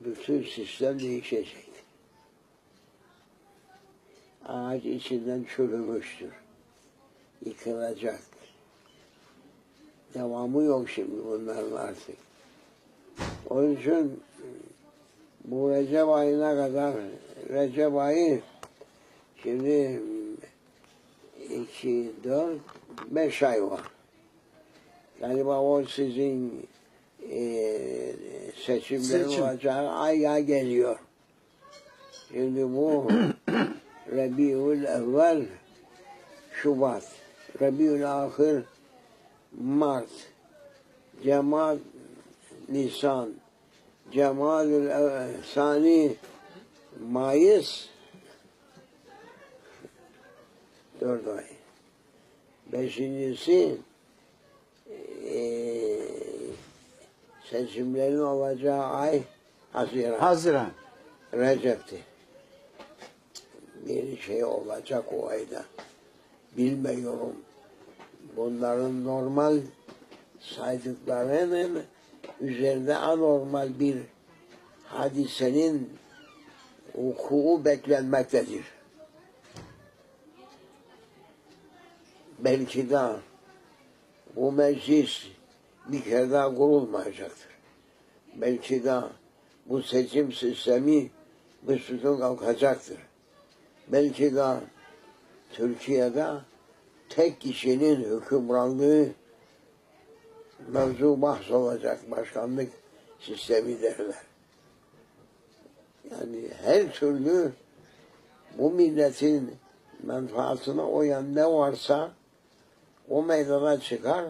bütün sistem değişecek. Ağaç içinden çürümüştür. Yıkılacak. Devamı yok şimdi bunların artık. Onun için bu Recep ayına kadar Recep ayı şimdi iki, dört, beş ay var. Galiba o sizin eee seçimlerin Seçim. olacağı aya geliyor. Şimdi bu Rabiül Evvel Şubat, Rabiül Ahir Mart, Cemaat Nisan, Cemalül Ev- Sani Mayıs dört ay. Beşincisi seçimlerin olacağı ay Haziran. Haziran. Recep'ti. Bir şey olacak o ayda. Bilmiyorum. Bunların normal saydıklarının üzerinde anormal bir hadisenin vuku beklenmektedir. Belki de bu meclis bir kere daha kurulmayacaktır. Belki de bu seçim sistemi büsbütün kalkacaktır. Belki de Türkiye'de tek kişinin hükümranlığı mevzu bahs olacak başkanlık sistemi derler. Yani her türlü bu milletin menfaatine oyan ne varsa o meydana çıkar.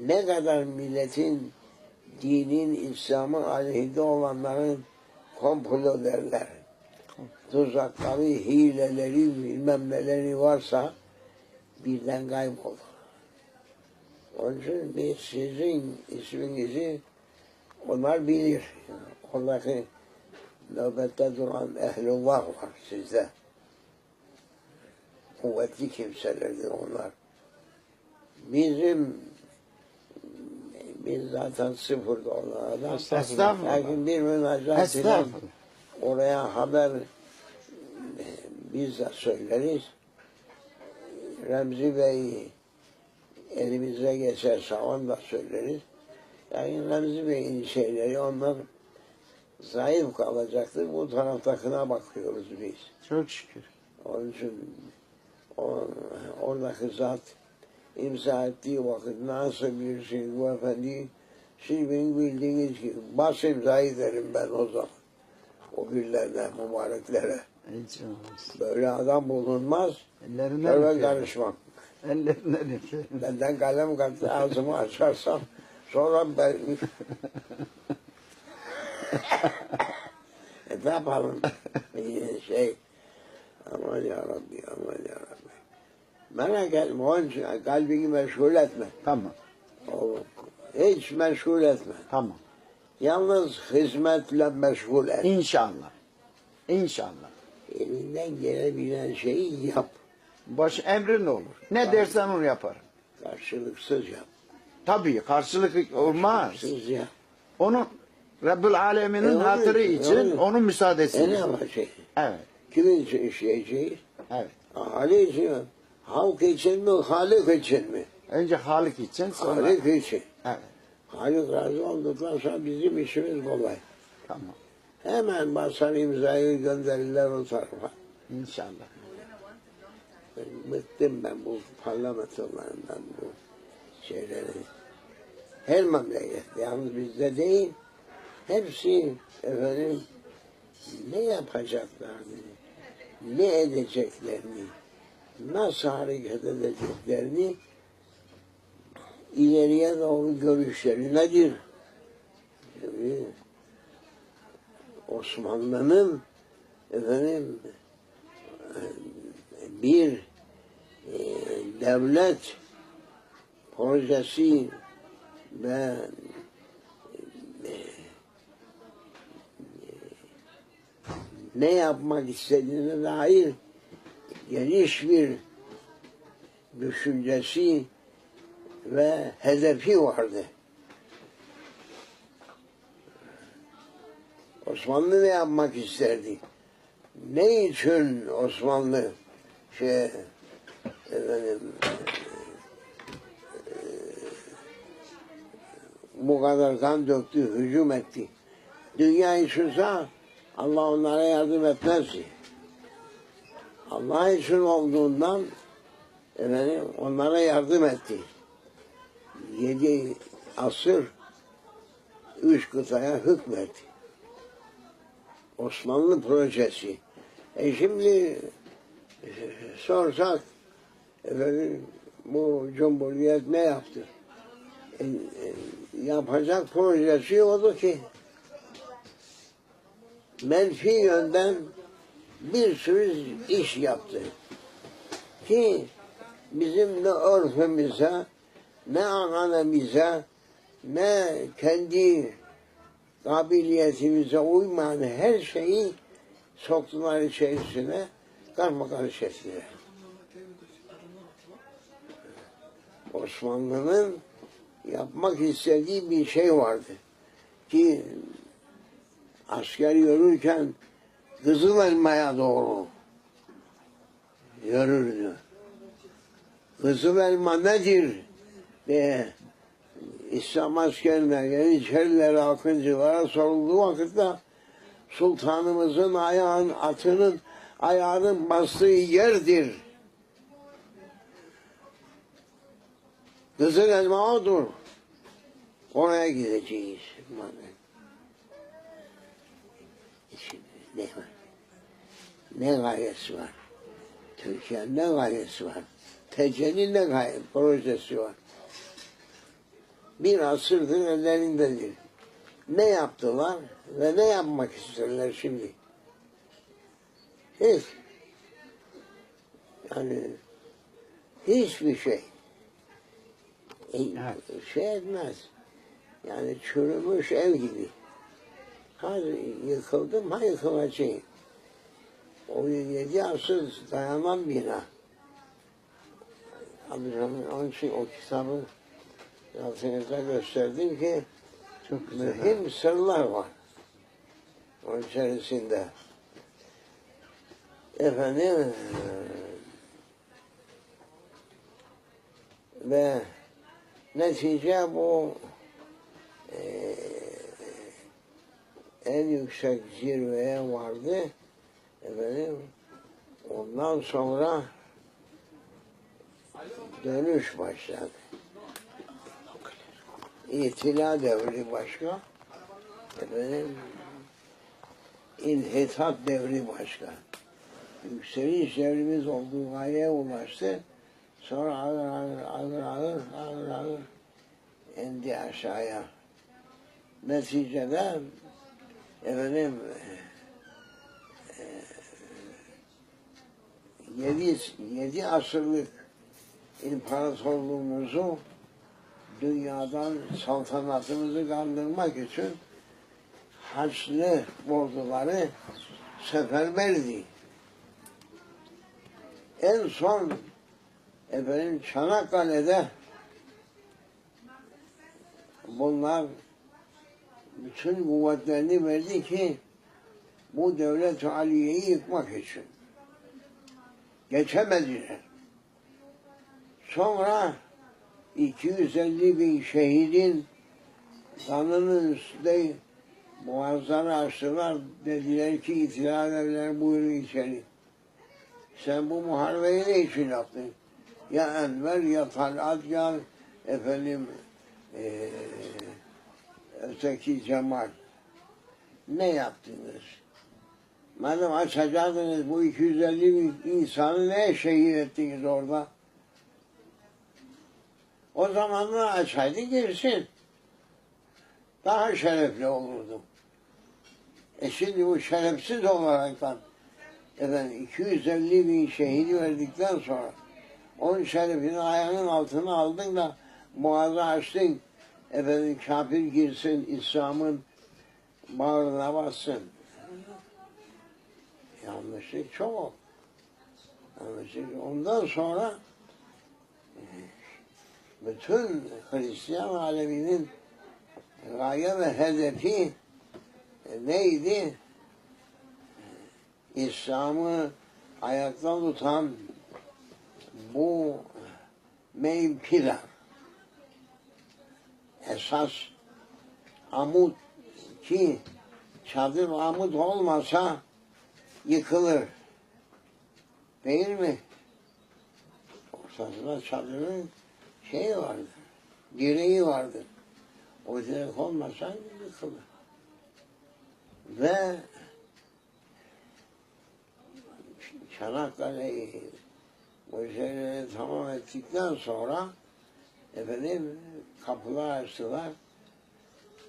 Ne kadar milletin dinin, İslam'ın aleyhinde olanların komplo derler. Tuzakları, hileleri, bilmem neleri varsa birden kaybolur. Onun için biz sizin isminizi onlar bilir. Oradaki nöbette duran ehlullah var sizde. Kuvvetli kimselerdir onlar. Bizim biz zaten sıfırda onlardan. Estağfurullah. Lakin bir münacat oraya haber e, biz de söyleriz. Remzi Bey elimize geçerse onu da söyleriz. Yani Remzi Bey'in şeyleri onlar zayıf kalacaktır. Bu taraftakine bakıyoruz biz. Çok şükür. Onun için o, oradaki zat imza ettiği vakit nasıl bir şey bu efendi sizin bildiğiniz gibi bas imzayı derim ben o zaman. O günlerde mübareklere. Böyle adam bulunmaz. Ellerinden Öyle öperim. karışmam. Ellerinden öperim. Benden kalem kalktı ağzımı açarsam sonra ben e, ne yapalım? Şey aman ya Rabbi aman ya Rabbi. Merak etme onun için kalbini meşgul etme. Tamam. O, hiç meşgul etme. Tamam. Yalnız hizmetle meşgul et. İnşallah. İnşallah. Elinden gelebilen şeyi yap. Baş emrin olur. Ne dersen onu yaparım. Karşılıksız yap. Tabii karşılık olmaz. Karşılıksız yap. Onu Rabbül Alemin'in E, hatırı için öyle. onun müsaadesi. E ne yapacak? Evet. Kimin için işleyeceğiz? Evet. Ali için? Halk için mi? Halik için mi? Önce Halik için sonra. Halik için. Evet. Halik razı olduktan sonra bizim işimiz kolay. Tamam. Hemen basar imzayı gönderirler o tarafa. İnşallah. Bıktım ben bu parlamentolarından bu şeyleri. Her memleket, yalnız bizde değil, hepsi efendim ne yapacaklarını, ne edeceklerini, nasıl hareket edeceklerini ileriye doğru görüşleri nedir? Şimdi Osmanlı'nın efendim bir e, devlet projesi ve e, ne yapmak istediğine dair geniş bir düşüncesi ve hedefi vardı. Osmanlı ne yapmak isterdi? Ne için Osmanlı şey efendim e, bu kadar kan döktü, hücum etti. Dünya içinse Allah onlara yardım etmezdi. Allah için olduğundan efendim, onlara yardım etti. Yedi asır üç kıtaya hükmetti. Osmanlı projesi. E şimdi e, sorsak efendim, bu Cumhuriyet ne yaptı? E, e, yapacak projesi oldu ki menfi yönden bir sürü iş yaptı. Ki bizim ne örfümüze, ne ananemize, ne kendi kabiliyetimize uymayan her şeyi soktular içerisine, karma karış ettiler. Osmanlı'nın yapmak istediği bir şey vardı. Ki asker yürürken Kızıl Elma'ya doğru yürürdü. Kızıl Elma nedir diye İslam askerine, Yeniçerilere, Akıncılara sorulduğu vakitte sultanımızın ayağın, atının ayağının bastığı yerdir. Kızıl Elma odur. Oraya gideceğiz. Şimdi ne var? Ne gayesi var? Türkiye'nin ne gayesi var? TC'nin ne gaye, projesi var? Bir asırdır ellerindedir. Ne yaptılar ve ne yapmak isterler şimdi? Hiç. Yani hiçbir şey. E, Şey etmez. Yani çürümüş ev gibi. Ha yıkıldım, ha yıkılacağım. O yedi asır dayanan bina. Amcamın onun için o kitabı yazınıza gösterdim ki Çok güzel. mühim sırlar var. Onun içerisinde. Efendim ve netice bu eee, en yüksek zirveye vardı. Efendim ondan sonra dönüş başladı. İtila devri başka. Efendim inhitat devri başka. Yükseliş devrimiz olduğu gayeye ulaştı. Sonra ağır ağır ağır ağır ağır ağır indi aşağıya. Neticede efendim e, yedi, yedi asırlık imparatorluğumuzu dünyadan saltanatımızı kaldırmak için Haçlı orduları seferberdi. En son efendim Çanakkale'de bunlar bütün kuvvetlerini verdi ki bu devlet aliyeyi yıkmak için. Geçemediler. Sonra 250 bin şehidin kanının üstünde boğazları açtılar. Dediler ki itilaf evler buyurun içeri. Sen bu muharebeyi ne için yaptın? Ya Enver ya Talat ya efendim eee öteki Cemal. Ne yaptınız? Madem açacaktınız bu 250 bin insanı ne şehit ettiniz orada? O zamanlar açaydı girsin. Daha şerefli olurdum. E şimdi bu şerefsiz olaraktan efendim 250 bin şehidi verdikten sonra onun şerefini ayağının altına aldın da boğazı açtın. Efendim kafir girsin İslam'ın bağrına bassın. Yanlışlık çok. Yanlışlık. Ondan sonra e, bütün Hristiyan aleminin gaye ve hedefi e, neydi? İslam'ı ayakta tutan bu mevkiler esas amut ki çadır amut olmasa yıkılır. Değil mi? Ortasında çadırın şeyi vardır. Direği vardır. O direk olmasa yıkılır. Ve Çanakkale'yi bu işleri tamam ettikten sonra efendim kapılar açtılar.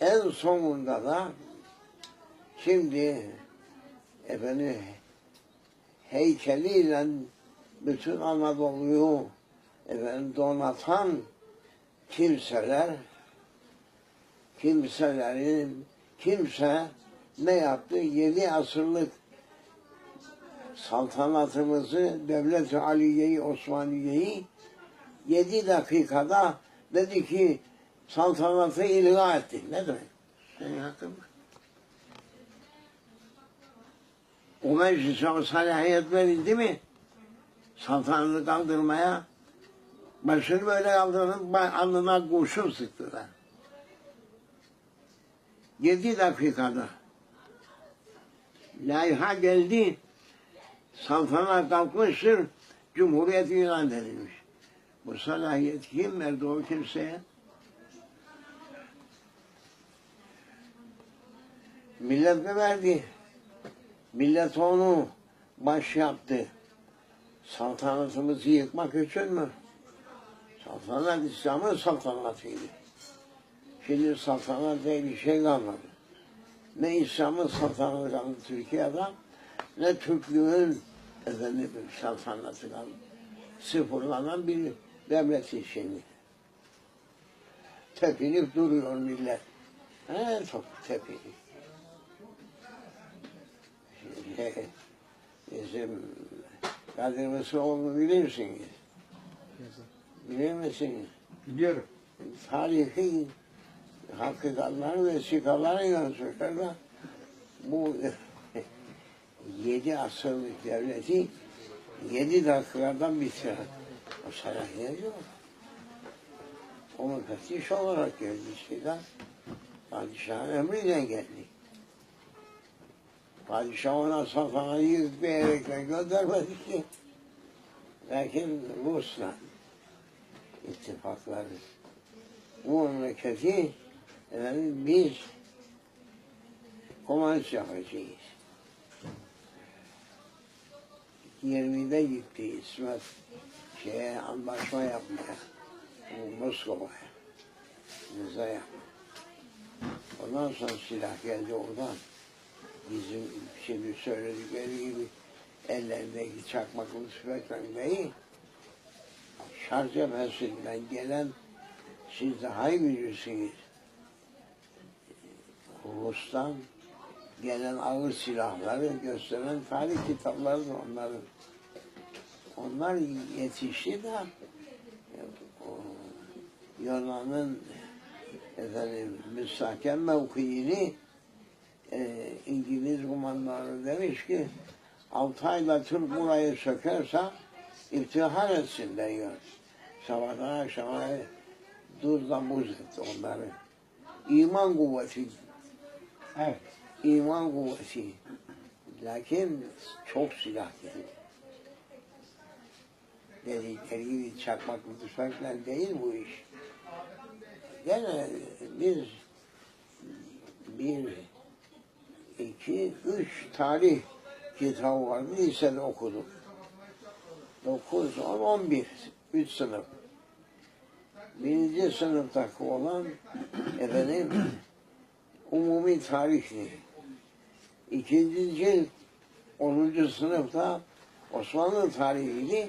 En sonunda da şimdi efendim heykeliyle bütün Anadolu'yu efendim donatan kimseler kimselerin kimse ne yaptı? Yedi asırlık saltanatımızı, Devlet-i Aliye'yi, Osmaniye'yi yedi dakikada dedi ki saltanatı ilga etti. Ne demek? Senin hakkın mı? O meclise o salahiyet verildi mi? Saltanatı kaldırmaya başını böyle kaldırıp alnına kurşun sıktılar. Yedi dakikada. Layha geldi. Saltanat kalkmıştır. Cumhuriyet ilan edilmiş. Bu salahiyet kim verdi o kimseye? Millet mi verdi? Millet onu baş yaptı. Saltanatımızı yıkmak için mi? Saltanat İslam'ın saltanatıydı. Şimdi saltanat diye bir şey kalmadı. Ne İslam'ın saltanatı kaldı Türkiye'de, ne Türklüğün efendim saltanatı kaldı. Sıfırlanan bir devlet şimdi. Tepinip duruyor millet. He, çok tepinip. Şimdi bizim Kadir Mısıroğlu'nu bilirsiniz. Bilir misiniz? Biliyorum. tarihi hakikatları ve sikaları yansıtır da bu yedi asırlık devleti yedi dakikadan bitiren salahiyet yok. O müfettiş olarak geldi şeyden. Padişahın emriyle geldi. Padişah ona saltanatı yıkmayarakla göndermedi ki. Lakin Rus'la ittifakları bu memleketi efendim, biz komünist yapacağız. 20'de gitti İsmet şeye anlaşma yapmaya. Moskova'ya. Rıza'ya. Ondan sonra silah geldi oradan. Bizim şimdi söyledikleri gibi ellerindeki çakmaklı tüfekle değil, şarj cephesinden gelen siz daha iyi bilirsiniz. Rus'tan gelen ağır silahları gösteren tarih kitapları onların. Onlar yetişti de Yunan'ın efendim müstahkem mevkiini e, İngiliz kumandanı demiş ki altı ayda Türk burayı sökerse iftihar etsinler diyor. Sabahtan akşama tuzla buz etti onları. İman kuvveti, Evet. iman kuvveti. Lakin çok silah geldi. Dedikleri gibi çakmaklı tüfekle değil bu iş. Gene biz bir, iki, üç tarih kitabı vardı. Lisede okuduk. Dokuz, on, on bir. Üç sınıf. Birinci sınıftaki olan efendim umumi tarihti. İkinci cilt onuncu sınıfta Osmanlı tarihiydi.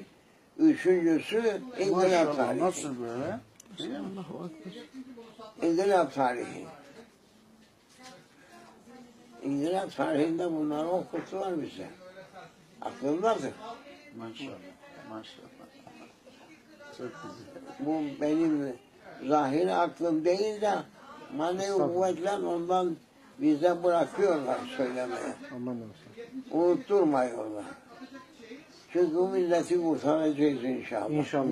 Üçüncüsü Maşallah tarihi. nasıl böyle? İngiliz tarihi. İngiliz tarihinde bunları okuttular bize. Aklımdadır. Maşallah. Maşallah. Çok güzel. Bu benim zahiri aklım değil de manevi kuvvetler ondan Bize bırakıyorlar söylemeye. Aman olsun. Unutturmuyorlar. Çünkü bu milleti kurtaracağız inşallah. İnşallah.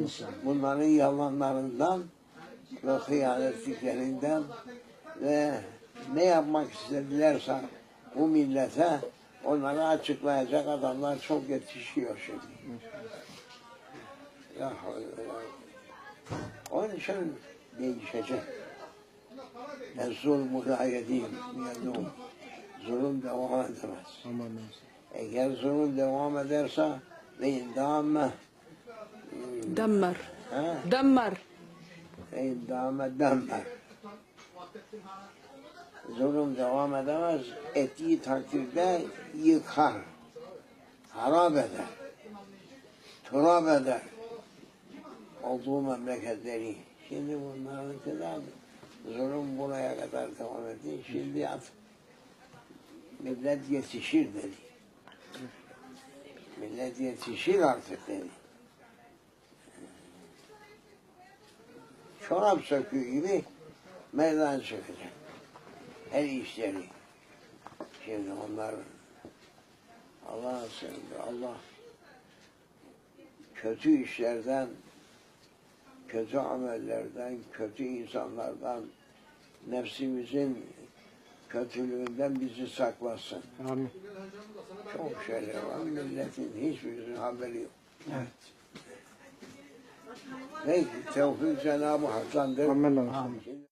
Bunların yalanlarından ve hıyanetliklerinden ve ne yapmak istedilerse bu millete onları açıklayacak adamlar çok yetişiyor şimdi. Ya, onun için değişecek. Ben zulmü la yedeyim. Zulüm devam edemez. Eğer zulüm devam ederse idame Demmer. Ha? Demmer. İdame. Zulüm devam edemez. Ettiği takdirde yıkar. Harap eder. Turap eder. Olduğu memleketleri. Şimdi bunların kadar zulüm buraya kadar devam etti. Şimdi at millet yetişir dedi. Millet yetişir artık dedi. Çorap söküğü gibi meydan çıkacak. Her işleri. Şimdi onlar Allah'ın sınırı. Allah kötü işlerden, kötü amellerden, kötü insanlardan, nefsimizin kötülüğünden bizi saklasın. Amin. Çok şeyler var. Milletin hiçbirisinin haberi yok. Evet. Peki, tevfik Cenab-ı Hak'tandır. Amin. Şimdi